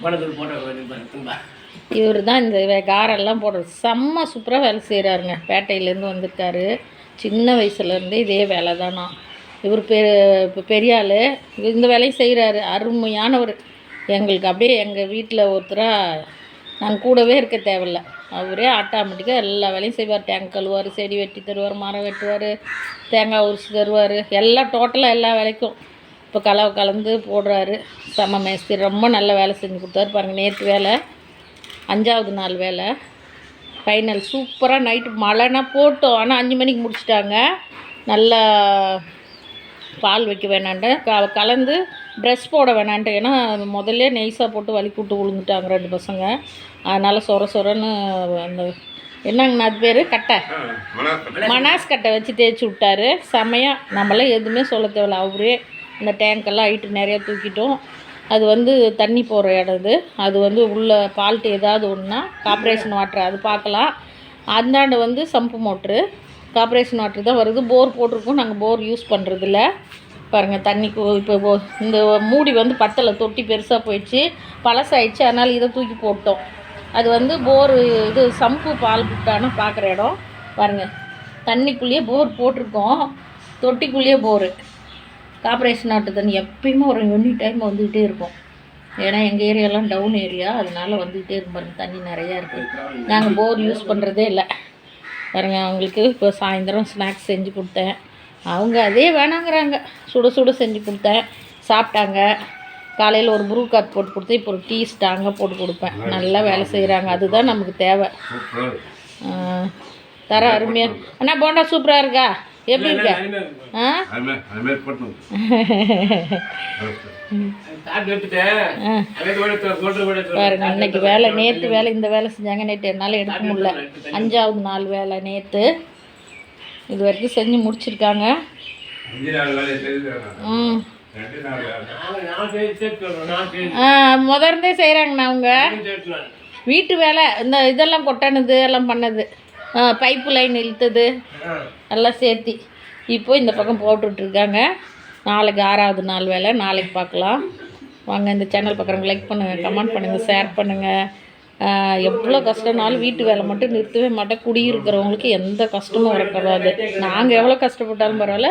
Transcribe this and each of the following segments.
மனதில் போட்டோ இவர் தான் இந்த. வே- காரெல்லாம் போடுறது செம்ம சூப்பராக வேலை செய்கிறாருங்க பேட்டையிலேருந்து வந்திருக்காரு. சின்ன வயசுலேருந்தே இதே வேலை தானா இவர் பெ இப்போ பெரிய ஆள் இந்த வேலையும் செய்கிறாரு அருமையானவர். எங்களுக்கு அப்படியே எங்கள் வீட்டில் ஒருத்தராக நாங்கள் கூடவே இருக்க தேவையில்ல. அவரே ஆட்டோமேட்டிக்காக எல்லா வேலையும் செய்வார். டேங்க் கழுவார் செடி வெட்டி தருவார் மரம் வெட்டுவார் தேங்காய் உரிச்சு தருவார். எல்லாம் டோட்டலாக எல்லா வேலைக்கும். இப்போ கலவை கலந்து போடுறாரு. செம்ம மேஸ்திரி. ரொம்ப நல்ல வேலை செஞ்சு கொடுத்தாரு. பாருங்கள் நேற்று வேலை. அஞ்சாவது நாள் வேலை. ஃபைனல் சூப்பராக நைட்டு மழைனா போட்டோம். ஆனால் அஞ்சு மணிக்கு முடிச்சிட்டாங்க. நல்லா பால் வைக்க வேணான்ட்டு. க கலந்து ப்ரெஷ் போட வேணான்ட்டு. ஏன்னா முதல்ல நெய்ஸாக போட்டு வலி கூட்டு விழுந்துட்டாங்க ரெண்டு பசங்க. அதனால் சொர சொரன்னு அந்த என்னங்கண்ணா அது பேர்? கட்டை. மனாஸ் கட்டை. வச்சு தேய்ச்சி விட்டாரு. செமையாக நம்மளாம் எதுவுமே சொல்ல தேவையில்ல. அவரே இந்த டேங்க்கெல்லாம் ஹைட்டு நிறையா தூக்கிட்டோம். அது வந்து தண்ணி போகிற இடம் இது அது வந்து உள்ள ஃபால்ட்டு ஏதாவது ஒன்றுனா காப்ரேஷன் வாட்டர் அது பார்க்கலாம். அந்தாண்ட வந்து சம்பு மோட்ரு காப்ரேஷன் வாட்டர் தான் வருது. போர் போட்டிருக்கோம். நாங்கள் போர் யூஸ் பண்ணுறதில்ல பாருங்கள் தண்ணி இப்போ இந்த மூடி வந்து பத்தலை தொட்டி பெருசாக போயிடுச்சு. பழசாயிடுச்சு. அதனால் இதை தூக்கி போட்டோம். அது வந்து போர் இது சம்பு பால் புட்டான பார்க்குற இடம். பாருங்கள் தண்ணிக்குள்ளேயே போர் போட்டிருக்கோம். தொட்டிக்குள்ளேயே போரு கார்ப்பரேஷன் நாட்டு தண்ணி எப்பயுமே ஒரு எனி டைம் வந்துக்கிட்டே இருக்கும் ஏன்னா எங்கள் ஏரியாலாம் டவுன் ஏரியா அதனால வந்துக்கிட்டே இருக்கும் பாருங்க தண்ணி நிறையா இருக்குது நாங்கள் போர் யூஸ் பண்ணுறதே இல்லை. பாருங்க அவங்களுக்கு இப்போ சாயந்தரம் ஸ்நாக்ஸ் செஞ்சு கொடுத்தேன். அவங்க அதே வேணாங்கிறாங்க. சுட சுட செஞ்சு கொடுத்தேன். சாப்பிட்டாங்க. காலையில் ஒரு ப்ரூ காத் போட்டு கொடுத்து இப்போ ஒரு டீ ஸ்டாங்க போட்டு கொடுப்பேன். நல்லா வேலை செய்கிறாங்க அதுதான் நமக்கு தேவை. தர அருமையாக அண்ணா போண்டா சூப்பராக இருக்கா? எப்படி இருக்க? ஆ? பாருங்க இன்னைக்கு வேலை நேற்று வேலை இந்த வேலை செஞ்சாங்க நேற்று என்னால் எடுக்க முடியல. அஞ்சாவது நாள் வேலை நேற்று இது வரைக்கும் செஞ்சு முடிச்சிருக்காங்க. ம் நான் நான் சேர்த்து சேர்த்து வரணும். நான் சேர்த்து ஆ, முத இருந்தே செய்கிறாங்கண்ணா அவங்க. வீட்டு வேலை இந்த இதெல்லாம் கொட்டினது எல்லாம் பண்ணது. பைப்பு லைன் இழுத்தது. எல்லாம் சேர்த்தி. இப்போ இந்த பக்கம் போட்டுட்ருக்காங்க. நாளைக்கு ஆறாவது நாள் வேலை. நாளைக்கு பார்க்கலாம். வாங்க இந்த சேனல் பார்க்குறவங்க லைக் பண்ணுங்கள் கமெண்ட் பண்ணுங்கள் ஷேர் பண்ணுங்கள் எவ்வளோ கஷ்டம்னாலும் வீட்டு வேலை மட்டும் நிறுத்தவே மாட்டேன். குடியிருக்கிறவங்களுக்கு எந்த கஷ்டமும் வரக்கூடாது. நாங்கள் எவ்வளோ கஷ்டப்பட்டாலும் பரவாயில்ல.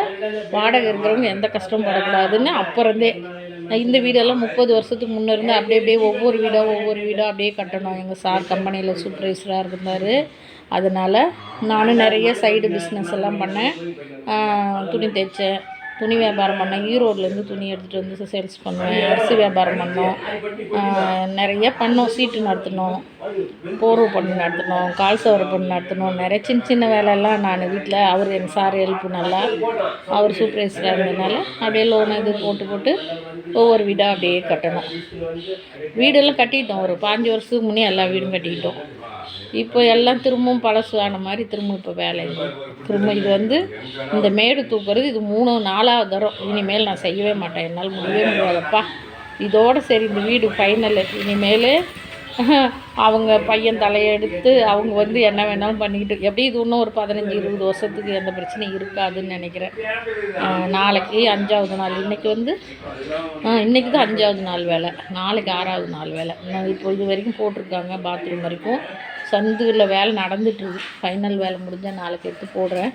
வாடகை இருக்கிறவங்க எந்த கஷ்டமும் படக்கூடாதுன்னு அப்புறந்தே இந்த வீடெல்லாம் முப்பது வருஷத்துக்கு முன்னே இருந்து அப்படியே அப்படியே ஒவ்வொரு வீடாக ஒவ்வொரு வீடாக அப்படியே கட்டணும். எங்கள் சார் கம்பெனியில் சூப்பர்வைசராக இருந்தார். அதனால் நானும் நிறைய சைடு பிஸ்னஸ் எல்லாம் பண்ணேன். துணி தைச்சேன். துணி வியாபாரம் பண்ணேன். ஈரோட்லேருந்து துணி எடுத்துகிட்டு வந்து சேல்ஸ் பண்ணுவேன். அரிசி வியாபாரம் பண்ணோம். நிறைய பண்ணோம். சீட்டு நடத்தினோம். போர்வு பண்ணி நடத்தினோம். கால் சவரை பண்ணி நடத்தினோம். நிறைய சின்ன சின்ன வேலையெல்லாம் நான் வீட்டில் அவர் என் சார் ஹெல்ப்பு நல்லா அவர் சூப்பர்வைசராக இருந்ததுனால அப்படியே லோன் இது போட்டு போட்டு ஒவ்வொரு வீடாக அப்படியே கட்டணும். வீடெல்லாம் கட்டிட்டோம். ஒரு பாஞ்சு வருஷத்துக்கு முன்னே எல்லா வீடும் கட்டிக்கிட்டோம். இப்போ எல்லாம் திரும்பவும் பழசு ஆன மாதிரி திரும்ப இப்போ வேலை திரும்ப இது வந்து இந்த மேடு தூக்குறது இது மூணு நாலாவது தரம். இனிமேல் நான் செய்யவே மாட்டேன். என்னால் முடியவே முடியாதப்பா. இதோட சரி இந்த வீடு ஃபைனல் இனிமேல் அவங்க பையன் தலையெடுத்து அவங்க வந்து என்ன வேணாலும் பண்ணிக்கிட்டு எப்படி இது இன்னும் ஒரு பதினஞ்சு இருபது வருஷத்துக்கு எந்த பிரச்சனையும் இருக்காதுன்னு நினைக்கிறேன். நாளைக்கு அஞ்சாவது நாள். இன்றைக்கி வந்து இன்றைக்கி தான் அஞ்சாவது நாள் வேலை. நாளைக்கு ஆறாவது நாள் வேலை. இப்போ இது வரைக்கும் போட்டிருக்காங்க பாத்ரூம் வரைக்கும். சந்துல வேலை நடந்துட்டுருக்கு ஃபைனல் வேலை முடிஞ்சால் நாளைக்கு எடுத்து போடுறேன்.